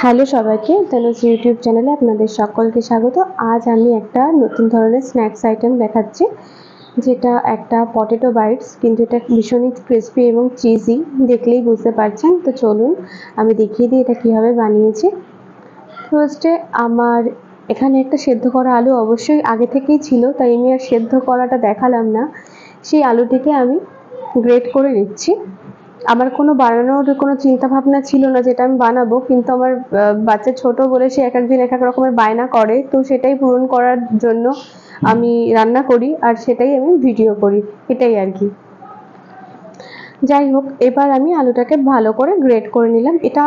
Hello সবাইকে, Tanuj YouTube চ্যানেলে আপনাদের সকলকে স্বাগত। আজ আমি একটা নতুন ধরনের স্ন্যাক্স আইটেম দেখাচ্ছি, যেটা একটা পটেটো বাইটস কিন্তু এটা ভীষণই ক্রিসপি এবং চিজি দেখলেই বুঝতে পারছেন। তো চলুন, আমি দেখিয়ে দিই এটা কীভাবে বানিয়েছি। ফার্স্টে আমার এখানে একটা সেদ্ধ করা আলু অবশ্যই আগে থেকেই ছিল, তাই আমি আর সেদ্ধ করাটা দেখালাম না। সেই আলুটিকে আমি গ্রেট করে নিচ্ছি। আমার কোনো বানানোর কোনো চিন্তা ভাবনা ছিল না যেটা আমি বানাবো, কিন্তু আমার বাচ্চা ছোট বলে সে এক একদিন এক এক রকমের বায়না করে, তো সেটাই পূরণ করার জন্য আমি রান্না করি আর সেটাই আমি ভিডিও করি, এটাই আর কি। যাই হোক, এবার আমি আলুটাকে ভালো করে গ্রেট করে নিলাম। এটা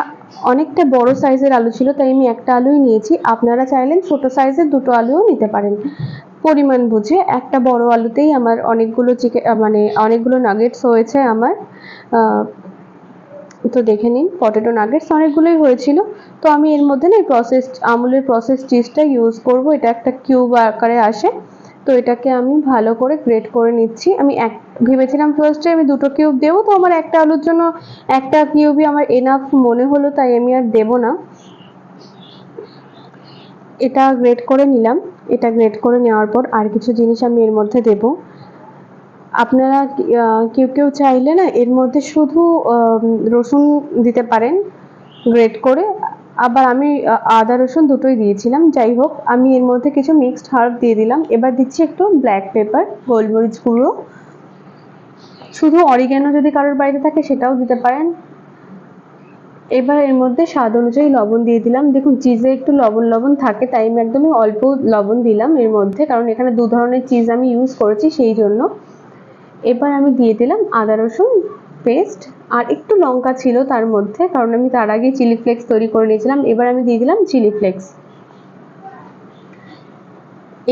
অনেকটা বড় সাইজের আলু ছিল, তাই আমি একটা আলুই নিয়েছি। আপনারা চাইলেন ছোট সাইজের দুটো আলুও নিতে পারেন। পরিমাণ বুঝে একটা বড় আলুতেই আমার অনেকগুলো চিকেন মানে অনেকগুলো নাগেটস হয়েছে আমার। তো দেখে নিন পটেটো নাগেটস অনেকগুলোই হয়েছিল। তো আমি এর মধ্যে না প্রসেস আমুলের প্রসেস চিজটা ইউজ করব। এটা একটা কিউব আকারে আসে। তো এটাকে আমি ভালো করে গ্রেট করে নিচ্ছি। আমি এক, ভেবেছিলাম ফার্স্টে আমি দুটো কিউব দেবো। তো আমার একটা আলুর জন্য একটা কিউবই আমার এনাফ মনে হলো, তাই আমি আর দেবো না। এটা গ্রেড করে নিলাম। এটা গ্রেড করে নেওয়ার পর আর কিছু জিনিস আমি এর মধ্যে দেব। আপনারা কেউ কেউ চাইলে না এর মধ্যে শুধু রসুন দিতে পারেন গ্রেড করে। আবার আমি আদা, রসুন দুটোই দিয়েছিলাম। যাই হোক, আমি এর মধ্যে কিছু মিক্সড হার্ব দিয়ে দিলাম। এবার দিচ্ছি একটু ব্ল্যাক পেপার গোলমরিচ গুঁড়ো। শুধু অরিগ্যানো যদি কারোর বাড়িতে থাকে সেটাও দিতে পারেন। এবার এর মধ্যে স্বাদ অনুযায়ী লবণ দিয়ে দিলাম। দেখুন চিজে একটু লবণ লবণ থাকে, তাই আমি একদমই অল্প লবণ দিলাম এর মধ্যে, কারণ এখানে দু ধরনের চিজ আমি ইউজ করেছি সেই জন্য। এবার আমি দিয়ে দিলাম আদা, রসুন পেস্ট আর একটু লঙ্কা ছিল তার মধ্যে, কারণ আমি তার আগে চিলি ফ্লেক্স তৈরি করে নিয়েছিলাম। এবার আমি দিয়ে দিলাম চিলি ফ্লেক্স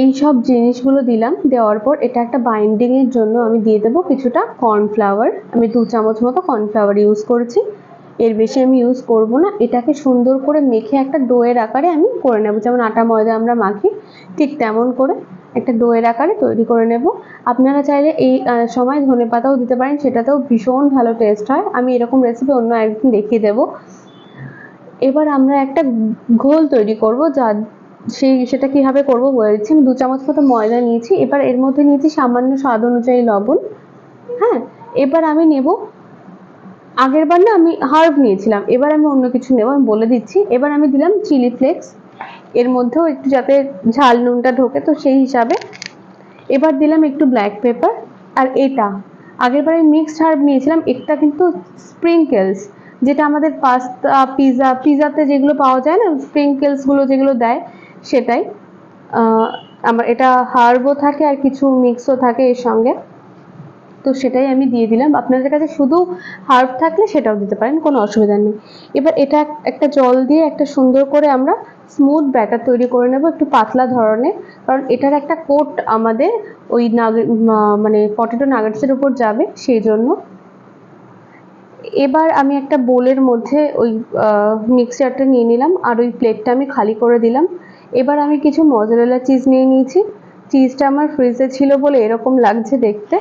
এই সব জিনিসগুলো দিলাম, দেওয়ার পর এটা একটা বাইন্ডিংয়ের জন্য আমি দিয়ে দেবো কিছুটা কর্নফ্লাওয়ার আমি দু চামচ মতো কর্নফ্লাওয়ার ইউজ করেছি। এর বেশি আমি ইউজ করব না। এটাকে সুন্দর করে মেখে একটা ডোয়ের আকারে আমি করে নেব। যেমন আটা, ময়দা আমরা মাখি, ঠিক তেমন করে একটা ডোয়ের আকারে তৈরি করে নেব। আপনারা চাইলে এই সময় ধনে পাতাও দিতে পারেন, সেটাতেও ভীষণ ভালো টেস্ট হয়। আমি এরকম রেসিপি অন্য একদিন দেখিয়ে দেব। এবার আমরা একটা ঘোল তৈরি করব, যা সেই সেটা কীভাবে করব বলে দিচ্ছি আমি দু চামচ মতো ময়দা নিয়েছি। এবার এর মধ্যে নিয়েছি সামান্য স্বাদ অনুযায়ী লবণ। হ্যাঁ এবার আমি নেব আগের বার না আমি হার্ব নিয়েছিলাম, এবার আমি অন্য কিছু নেব, আমি বলে দিচ্ছি। এবার আমি দিলাম চিলি ফ্লেক্স, এর মধ্যেও একটু যাতে ঝাল নুনটা ঢোকে, তো সেই হিসাবে। এবার দিলাম একটু ব্ল্যাক পেপার আর এটা। আগের বারে মিক্সড হার্ব নিয়েছিলাম, একটা কিন্তু স্প্রিঙ্কেলস যেটা আমাদের পাস্তা পিৎজা পিৎজাতে যেগুলো পাওয়া যায় না স্প্রিঙ্কেলসগুলো যেগুলো দেয়, সেটাই। আমার এটা হার্বও থাকে আর কিছু মিক্সও থাকে এর সঙ্গে। তো সেটাই আমি দিয়ে দিলাম। আপনাদের কাছে শুধু হার্ব থাকলে সেটাও দিতে পারেন, কোনো অসুবিধা নেই। এবার এটা একটা জল দিয়ে একটা সুন্দর করে আমরা স্মুথ ব্যাটার তৈরি করে নেব একটু পাতলা ধরনের। কারণ এটার একটা কোট আমাদের ওই নাগেট মানে পটেটো নাগেটসের উপর যাবে সেই জন্য। এবার আমি একটা বোলের মধ্যে ওই মিক্সচারটা নিয়ে নিলাম আর ওই প্লেটটা আমি খালি করে দিলাম। এবার আমি কিছু মজারেলা চিজ নিয়ে নিয়েছি। চিজটা আমার ফ্রিজে ছিল বলে এরকম লাগছে দেখতে।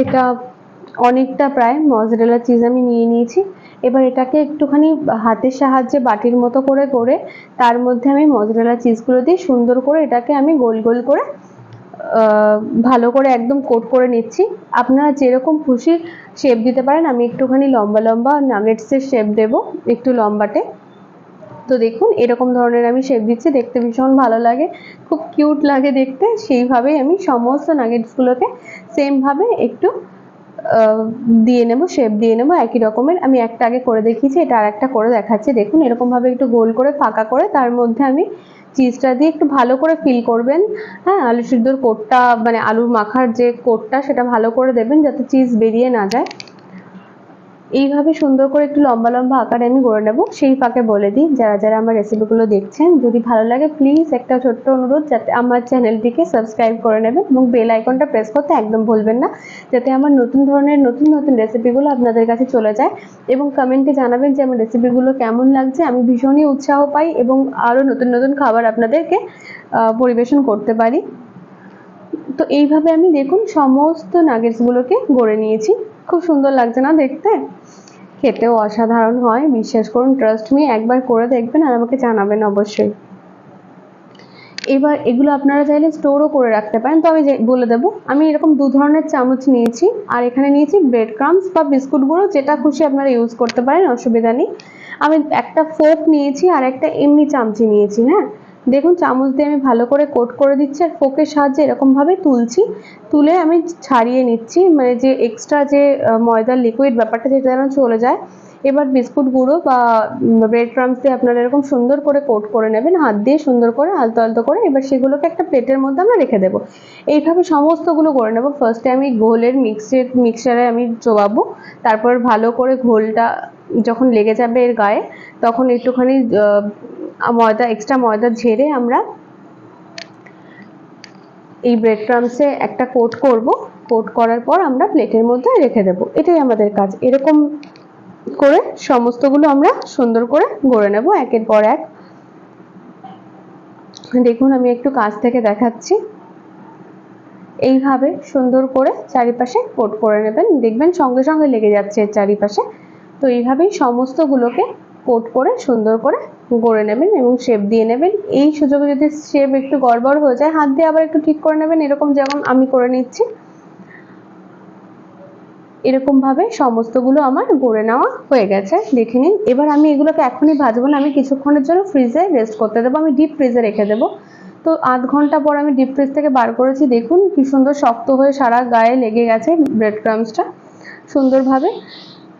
এটা অনেকটা প্রায় মজরেলা চিজ আমি নিয়ে নিয়েছি। এবার এটাকে একটুখানি হাতের সাহায্যে বাটির মতো করে করে তার মধ্যে আমি মজরেলা চিজগুলো দিয়ে সুন্দর করে এটাকে আমি গোল গোল করে ভালো করে একদম কোট করে নিচ্ছি। আপনারা যেরকম খুশি শেপ দিতে পারেন, আমি একটুখানি লম্বা লম্বা নাগেটসের শেপ দেব, একটু লম্বাটে। তো দেখুন, এরকম ধরনের আমি শেপ দিচ্ছি, দেখতে ভীষণ ভালো লাগে। খুব কিউট লাগে দেখতে। সেইভাবেই আমি সমস্ত নাগেটসগুলোকে সেমভাবে একটু দিয়ে নেব শেপ দিয়ে নেব, একই রকমের। আমি একটা আগে করে দেখিয়েছি, এটা আর একটা করে দেখাচ্ছি। দেখুন, এরকমভাবে একটু গোল করে, ফাঁকা করে, তার মধ্যে আমি চিজটা দিয়ে একটু ভালো করে ফিল করবেন। হ্যাঁ আলু সিদ্ধর কোটটা মানে আলুর মাখার যে কোটটা, সেটা ভালো করে দেবেন, যাতে চিজ বেরিয়ে না যায়। এইভাবে সুন্দর করে একটু লম্বা লম্বা আকারে আমি গড়ে নেব। সেই ফাঁকে বলে দিই, যারা যারা আমার রেসিপিগুলো দেখছেন, যদি ভালো লাগে প্লিজ একটা ছোট্ট অনুরোধ যাতে আমার চ্যানেলটিকে সাবস্ক্রাইব করে নেবেন এবং বেল আইকনটা প্রেস করতে একদম ভুলবেন না, যাতে আমার নতুন ধরনের, নতুন নতুন রেসিপিগুলো আপনাদের কাছে চলে যায় এবং কমেন্টে জানাবেন যে আমার রেসিপিগুলো কেমন লাগছে। আমি ভীষণই উৎসাহ পাই এবং আরও নতুন নতুন খাবার আপনাদেরকে পরিবেশন করতে পারি। তো এইভাবে আমি দেখুন সমস্ত নাগেটসগুলোকে গড়ে নিয়েছি। খুব সুন্দর লাগছে না দেখতে? খেতেও অসাধারণ হয়, বিশ্বাস করুন ট্রাস্ট মি একবার করে দেখবেন আর আমাকে জানাবেন অবশ্যই। এবার এগুলো আপনারা চাইলে স্টোরও করে রাখতে পারেন। তো আমি বলে দেবো, আমি এরকম দু ধরনের চামচ নিয়েছি। আর এখানে নিয়েছি ব্রেড ক্রামস বা বিস্কুট গুঁড়ো যেটা খুশি আপনারা ইউজ করতে পারেন, অসুবিধা নেই। আমি একটা ফোক নিয়েছি আর একটা এমনি চামচি নিয়েছি হ্যাঁ? দেখুন, চামচ দিয়ে আমি ভালো করে কোট করে দিচ্ছি আর ফোকের সাহায্যে এরকমভাবে তুলছি। তুলে আমি ছাড়িয়ে নিচ্ছি মানে যে এক্সট্রা যে ময়দার লিকুইড ব্যাপারটা যেটা যেন চলে যায়, এবার বিস্কুট গুঁড়ো বা ব্রেড ক্রামস দিয়ে আপনারা এরকম সুন্দর করে কোট করে নেবেন, হাত দিয়ে সুন্দর করে, আলতো আলতো করে, এবার সেগুলোকে একটা প্লেটের মধ্যে আমরা রেখে দেবো। এইভাবে সমস্তগুলো করে নেব। ফার্স্টে আমি ঘোলের মিক্সের মিক্সারে আমি চোবাবো, তারপর ভালো করে ঘোলটা যখন লেগে যাবে এর গায়ে, তখন একটুখানি ময়দা এক্সট্রা ময়দা ঝেড়ে আমরা এই ব্রেড ক্রামসে একটা কোট করব। কোট করার পর আমরা প্লেটের মধ্যে রেখে দেবো। এটাই আমাদের কাজ। এরকম করে সমস্তগুলো আমরা সুন্দর করে গড়ে নেব একের পর এক। দেখুন, আমি একটু কাছ থেকে দেখাচ্ছি। এইভাবে সুন্দর করে চারিপাশে কোট করে নেবেন। দেখবেন সঙ্গে সঙ্গে লেগে যাচ্ছে চারিপাশে। তো এইভাবেই সমস্তগুলোকে কোট করে সুন্দর করে গড়ে নেবেন এবং শেপ দিয়ে নেবেন। এই সুযোগে যদি শেপ একটু গড়বড় হয়ে যায়, হাত দিয়ে আবার একটু ঠিক করে নেবেন। এরকম যেমন আমি করে নিচ্ছি এরকম ভাবে সমস্তগুলো আমার গড়ে নেওয়া হয়ে গেছে। দেখে নিন। এবার আমি এগুলোকে এখনই ভাজবো না, আমি কিছুক্ষণের জন্য ফ্রিজে রেস্ট করতে দেবো। আমি ডিপ ফ্রিজে রেখে দেবো। তো আধ ঘণ্টা পর আমি ডিপ ফ্রিজ থেকে বার করেছি। দেখুন কি সুন্দর শক্ত হয়ে সারা গায়ে লেগে গেছে ব্রেড ক্রামসটা সুন্দরভাবে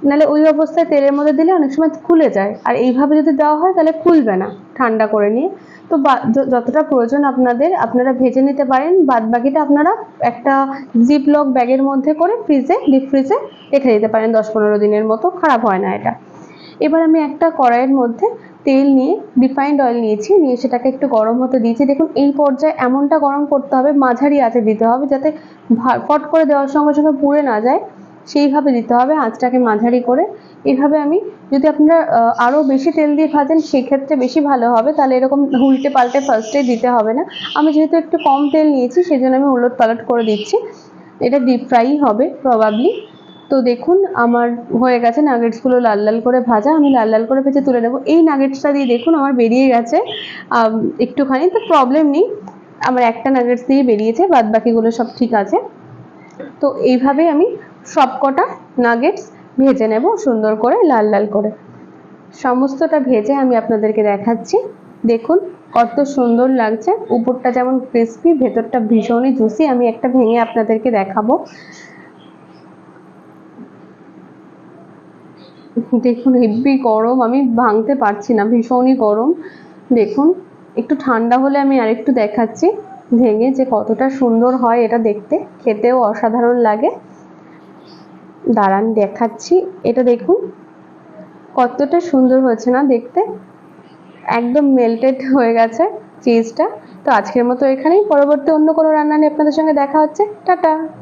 নাহলে ওই অবস্থায় তেলের মধ্যে দিলে অনেক সময় খুলে যায়। আর এইভাবে যদি দেওয়া হয়, তাহলে খুলবে না, ঠান্ডা করে নিয়ে। তো যতটা প্রয়োজন আপনাদের, আপনারা ভেজে নিতে পারেন। বাদ বাকিটা আপনারা একটা জিপ লক ব্যাগের মধ্যে করে ফ্রিজে ডিপ ফ্রিজে রেখে দিতে পারেন দশ পনেরো দিনের মতো। খারাপ হয় না এটা। এবার আমি একটা কড়াইয়ের মধ্যে তেল নিয়ে রিফাইন্ড অয়েল নিয়েছি। নিয়ে সেটাকে একটু গরম হতে দিয়েছি। দেখুন, এই পর্যায়ে এমনটা গরম করতে হবে, মাঝারি আঁচে দিতে হবে, যাতে ফট করে দেওয়ার সঙ্গে সঙ্গে পুড়ে না যায়। সেইভাবে দিতে হবে আঁচটাকে মাঝারি করে। এভাবে আমি যদি আপনারা আহ, আরও বেশি তেল দিয়ে ভাজেন সেক্ষেত্রে বেশি ভালো হবে। তাহলে এরকম উল্টে পাল্টে ফার্স্টে দিতে হবে না। আমি যেহেতু একটু কম তেল নিয়েছি সেজন্য আমি উলট পালট করে দিচ্ছি। এটা ডিপ ফ্রাই হবে প্রবাবলি তো দেখুন আমার হয়ে গেছে নাগেটসগুলো লাল লাল করে ভাজা। আমি লাল লাল করে ভেজে তুলে নেব। এই নাগেটসটা দিয়ে দেখুন আমার বেরিয়ে গেছে। একটুখানি তো প্রবলেম নেই। আমার একটা নাগেটস দিয়ে বেরিয়েছে বাদ বাকিগুলো সব ঠিক আছে। তো এইভাবে আমি সবকটা নাগেটস ভেজে নেব সুন্দর করে, লাল লাল করে। সমস্তটা ভেজে আমি আপনাদেরকে দেখাচ্ছি। দেখুন কত সুন্দর লাগছে। উপরটা যেমন ক্রিস্পি ভেতরটা ভীষণই জুসি আমি একটা ভেঙে আপনাদেরকে দেখাবো। দেখুন হেব্বি গরম, আমি ভাঙতে পারছি না, ভীষণই গরম। দেখুন, একটু ঠান্ডা হলে আমি আরেকটু দেখাচ্ছি। ভেঙে যে কতটা সুন্দর হয় এটা দেখতে, খেতেও অসাধারণ লাগে। দাঁড়ান, দেখাচ্ছি। এটা দেখুন, কতটা সুন্দর হয়েছে না দেখতে? একদম মেল্টেড হয়ে গেছে চিজটা তো আজকের মতো এখানেই। পরবর্তী অন্য কোনো রান্না নিয়ে আপনাদের সঙ্গে দেখা হচ্ছে। টাটা!